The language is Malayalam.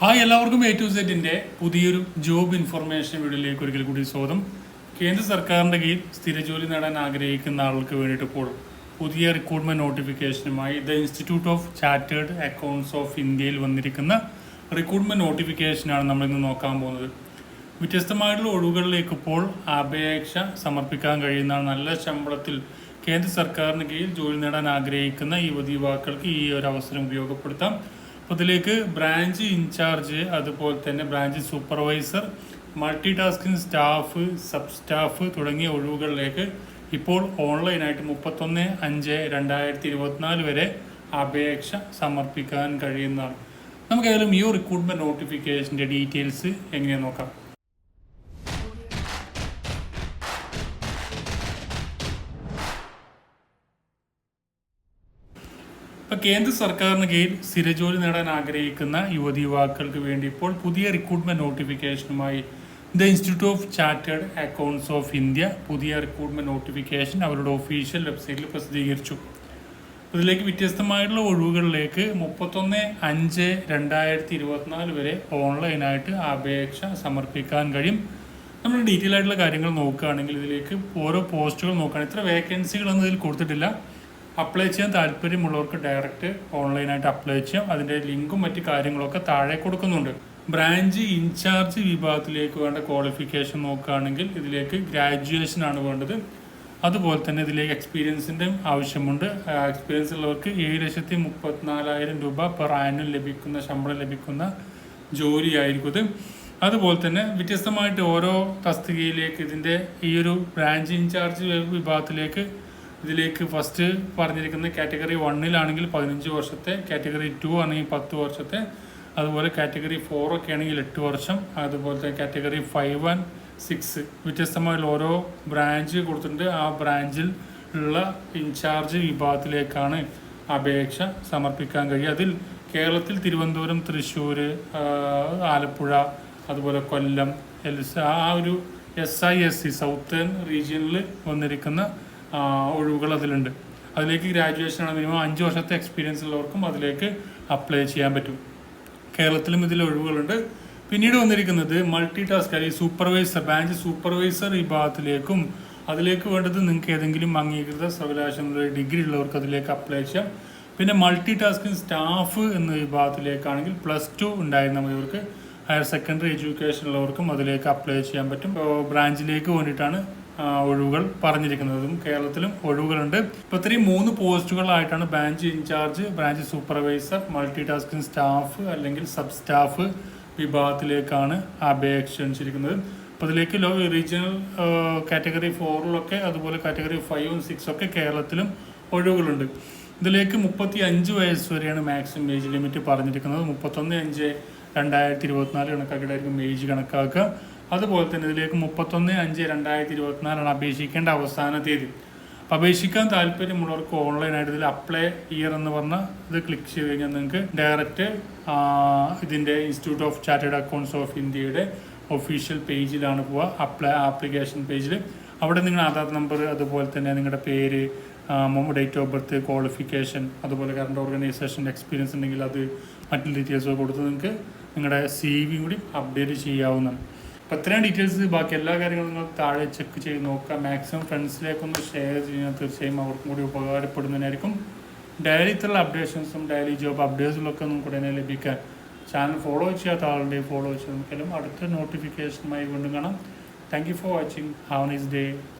ഹായ് എല്ലാവർക്കും എ ടു സെറ്റിന്റെ പുതിയൊരു ജോബ് ഇൻഫർമേഷൻ വീഡിയോയിലേക്ക് ഒരിക്കൽ കൂടി സ്വാഗതം. കേന്ദ്ര സർക്കാരിന്റെ കീഴിൽ സ്ഥിര ജോലി നേടാൻ ആഗ്രഹിക്കുന്ന ആൾക്ക് വേണ്ടിയിട്ട് ഇപ്പോൾ പുതിയ recruitment നോട്ടിഫിക്കേഷനുമായി the institute of chartered accounts of ഇന്ത്യയിൽ വന്നിരിക്കുന്ന റിക്രൂട്ട്മെന്റ് നോട്ടിഫിക്കേഷനാണ് നമ്മൾ ഇന്ന് നോക്കാൻ പോകുന്നത്. വ്യത്യസ്തമായിട്ടുള്ള ഒഴിവുകളിലേക്ക് ഇപ്പോൾ അപേക്ഷ സമർപ്പിക്കാൻ കഴിയുന്ന നല്ല ശമ്പളത്തിൽ കേന്ദ്ര സർക്കാരിന് കീഴിൽ ജോലി നേടാൻ ആഗ്രഹിക്കുന്ന യുവതി യുവാക്കൾക്ക് ഈ ഒരു അവസരം ഉപയോഗപ്പെടുത്താം. അപ്പോൾ ഇതിലേക്ക് ബ്രാഞ്ച് ഇൻചാർജ് അതുപോലെ തന്നെ branch supervisor multi tasking staff sub staff തുടങ്ങിയ ഒഴിവുകളിലേക്ക് ഇപ്പോൾ ഓൺലൈനായിട്ട് മുപ്പത്തൊന്ന് അഞ്ച് രണ്ടായിരത്തി ഇരുപത്തിനാല് വരെ അപേക്ഷ സമർപ്പിക്കാൻ കഴിയുന്നതാണ്. നമുക്ക് ഏതായാലും ഈ റിക്രൂട്ട്മെന്റ് നോട്ടിഫിക്കേഷന്റെ ഡീറ്റെയിൽസ് എങ്ങനെയാണെന്ന് നോക്കാം. ഇപ്പൊ കേന്ദ്ര സർക്കാരിന് കീഴിൽ സ്ഥിരജോലി നേടാൻ ആഗ്രഹിക്കുന്ന യുവതി യുവാക്കൾക്ക് വേണ്ടി ഇപ്പോൾ പുതിയ recruitment നോട്ടിഫിക്കേഷനുമായി the institute of chartered accounts of India പുതിയ റിക്രൂട്ട്മെന്റ് നോട്ടിഫിക്കേഷൻ അവരുടെ ഒഫീഷ്യൽ വെബ്സൈറ്റിൽ പ്രസിദ്ധീകരിച്ചു. ഇതിലേക്ക് വ്യത്യസ്തമായിട്ടുള്ള ഒഴിവുകളിലേക്ക് മുപ്പത്തൊന്ന് അഞ്ച് രണ്ടായിരത്തി ഇരുപത്തിനാല് വരെ ഓൺലൈനായിട്ട് അപേക്ഷ സമർപ്പിക്കാൻ കഴിയും. നമ്മൾ ഡീറ്റെയിൽ ആയിട്ടുള്ള കാര്യങ്ങൾ നോക്കുകയാണെങ്കിൽ ഇതിലേക്ക് ഓരോ പോസ്റ്റുകൾ നോക്കുകയാണെങ്കിൽ ഇത്ര വേക്കൻസികളൊന്നും ഇതിൽ കൊടുത്തിട്ടില്ല. അപ്ലൈ ചെയ്യാൻ താല്പര്യമുള്ളവർക്ക് ഡയറക്റ്റ് ഓൺലൈനായിട്ട് അപ്ലൈ ചെയ്യാം. അതിന്റെ ലിങ്കും മറ്റു കാര്യങ്ങളൊക്കെ താഴെ കൊടുക്കുന്നുണ്ട്. ബ്രാഞ്ച് ഇൻചാർജ് വിഭാഗത്തിലേക്ക് വേണ്ട ക്വാളിഫിക്കേഷൻ നോക്കുകയാണെങ്കിൽ ഇതിലേക്ക് ഗ്രാജുവേഷൻ ആണ് വേണ്ടത്. അതുപോലെ തന്നെ ഇതിലേക്ക് എക്സ്പീരിയൻസിന്റെ ആവശ്യമുണ്ട്. എക്സ്പീരിയൻസ് ഉള്ളവർക്ക് ഏഴ് ലക്ഷത്തി മുപ്പത്തിനാലായിരം രൂപ പെർ ആനുവൽ ലഭിക്കുന്ന ശമ്പളം ലഭിക്കുന്ന ജോലിയായിരിക്കും ഇത്. അതുപോലെ തന്നെ വ്യത്യസ്തമായിട്ട് ഓരോ തസ്തികയിലേക്ക് ഇതിന്റെ ഈ ഒരു ബ്രാഞ്ച് ഇൻചാർജ് വിഭാഗത്തിലേക്ക് ഇതിലേക്ക് ഫസ്റ്റ് പറഞ്ഞിരിക്കുന്ന കാറ്റഗറി വണ്ണിലാണെങ്കിൽ പതിനഞ്ച് വർഷത്തെ കാറ്റഗറി ടു ആണെങ്കിൽ പത്ത് വർഷത്തെ അതുപോലെ കാറ്റഗറി ഫോർ ഒക്കെ ആണെങ്കിൽ എട്ട് വർഷം അതുപോലത്തെ കാറ്റഗറി ഫൈവ് ആൻഡ് സിക്സ് വ്യത്യസ്തമായുള്ള ഓരോ ബ്രാഞ്ച് കൊടുത്തിട്ടുണ്ട്. ആ ബ്രാഞ്ചിൽ ഉള്ള ഇൻചാർജ് വിഭാഗത്തിലേക്കാണ് അപേക്ഷ സമർപ്പിക്കാൻ കഴിയുക. അതിൽ കേരളത്തിൽ തിരുവനന്തപുരം തൃശ്ശൂർ ആലപ്പുഴ അതുപോലെ കൊല്ലം എൽസ ആ ഒരു S I S C southern റീജിയനിൽ വന്നിരിക്കുന്ന ഒഴിവുകൾ അതിലുണ്ട്. അതിലേക്ക് ഗ്രാജുവേഷൻ ആണ് മിനിമം അഞ്ച് വർഷത്തെ എക്സ്പീരിയൻസ് ഉള്ളവർക്കും അതിലേക്ക് അപ്ലൈ ചെയ്യാൻ പറ്റും. കേരളത്തിലും ഇതിൽ ഒഴിവുകളുണ്ട്. പിന്നീട് വന്നിരിക്കുന്നത് മൾട്ടി ടാസ്ക് അല്ലെങ്കിൽ സൂപ്പർവൈസർ ബാങ്ക് സൂപ്പർവൈസർ വിഭാഗത്തിലേക്കും അതിലേക്ക് വേണ്ടത് നിങ്ങൾക്ക് ഏതെങ്കിലും അംഗീകൃത സർവകലാശാല ഡിഗ്രി ഉള്ളവർക്ക് അതിലേക്ക് അപ്ലൈ ചെയ്യാം. പിന്നെ മൾട്ടി ടാസ്കിങ് സ്റ്റാഫ് എന്ന വിഭാഗത്തിലേക്കാണെങ്കിൽ പ്ലസ് ടു ഉണ്ടായിരുന്ന ഇവർക്ക് ഹയർ സെക്കൻഡറി എഡ്യൂക്കേഷൻ ഉള്ളവർക്കും അതിലേക്ക് അപ്ലൈ ചെയ്യാൻ പറ്റും. ബ്രാഞ്ചിലേക്ക് വേണ്ടിയിട്ടാണ് ഒഴിവുകൾ പറഞ്ഞിരിക്കുന്നതും കേരളത്തിലും ഒഴിവുകളുണ്ട്. ഇപ്പോൾ ഇത്രയും മൂന്ന് പോസ്റ്റുകളായിട്ടാണ് branch incharge branch supervisor multi tasking staff അല്ലെങ്കിൽ സബ് സ്റ്റാഫ് വിഭാഗത്തിലേക്കാണ് അപേക്ഷ ക്ഷണിച്ചിരിക്കുന്നത് അപ്പോൾ അതിലേക്ക് ലോ റീജിയണൽ കാറ്റഗറി ഫോറിലൊക്കെ അതുപോലെ കാറ്റഗറി ഫൈവും സിക്സും ഒക്കെ കേരളത്തിലും ഒഴിവുകളുണ്ട്. ഇതിലേക്ക് മുപ്പത്തി അഞ്ച് വയസ്സ് വരെയാണ് മാക്സിമം ഏജ് ലിമിറ്റ് പറഞ്ഞിരിക്കുന്നത്. മുപ്പത്തൊന്ന് അഞ്ച് രണ്ടായിരത്തി ഇരുപത്തിനാല് കണക്കാക്കിയിട്ടായിരിക്കും ഏജ് കണക്കാക്കുക. അതുപോലെ തന്നെ ഇതിലേക്ക് മുപ്പത്തൊന്ന് അഞ്ച് രണ്ടായിരത്തി ഇരുപത്തിനാലാണ് അപേക്ഷിക്കേണ്ട അവസാന തീയതി. അപേക്ഷിക്കാൻ താല്പര്യമുള്ളവർക്ക് ഓൺലൈനായിട്ട് ഇതിൽ അപ്ലൈ ഇയർ എന്ന് പറഞ്ഞ ഇത് ക്ലിക്ക് ചെയ്ത് കഴിഞ്ഞാൽ നിങ്ങൾക്ക് ഡയറക്റ്റ് ഇതിന്റെ institute of chartered accounts of ഇന്ത്യയുടെ ഒഫീഷ്യൽ പേജിലാണ് പോവുക. അപ്ലൈ ആപ്ലിക്കേഷൻ പേജിൽ അവിടെ നിങ്ങൾ ആധാർ നമ്പർ അതുപോലെ തന്നെ നിങ്ങളുടെ പേര് ഡേറ്റ് ഓഫ് ബർത്ത് ക്വാളിഫിക്കേഷൻ അതുപോലെ കറണ്ട് ഓർഗനൈസേഷന്റെ എക്സ്പീരിയൻസ് ഉണ്ടെങ്കിൽ അത് മറ്റു ഡീറ്റെയിൽസ് കൊടുത്ത് നിങ്ങൾക്ക് നിങ്ങളുടെ സി വി കൂടി അപ്ഡേറ്റ് ചെയ്യാവുന്നതാണ്. അപ്പോൾ ഇത്രയും ഡീറ്റെയിൽസ് ബാക്കി എല്ലാ കാര്യങ്ങളും നിങ്ങൾ താഴെ ചെക്ക് ചെയ്ത് നോക്കുക. മാക്സിമം ഫ്രണ്ട്സിലേക്കൊന്ന് ഷെയർ ചെയ്യാൻ തീർച്ചയായും അവർക്കും കൂടി ഉപകാരപ്പെടുന്നതിനായിരിക്കും. ഡെയിലി ഇത്തരം അപ്ഡേഷൻസും ഡെയിലി ജോബ് അപ്ഡേറ്റ്സിലൊക്കെ നമുക്ക് ഉടനെ ലഭിക്കാൻ ചാനൽ ഫോളോ ചെയ്യാത്ത ആളുടെ ഫോളോ ചെയ്യാൻ നമുക്കെല്ലാം അടുത്ത നോട്ടിഫിക്കേഷനുമായി വീണ്ടും കാണാം. Thank you for watching have nice day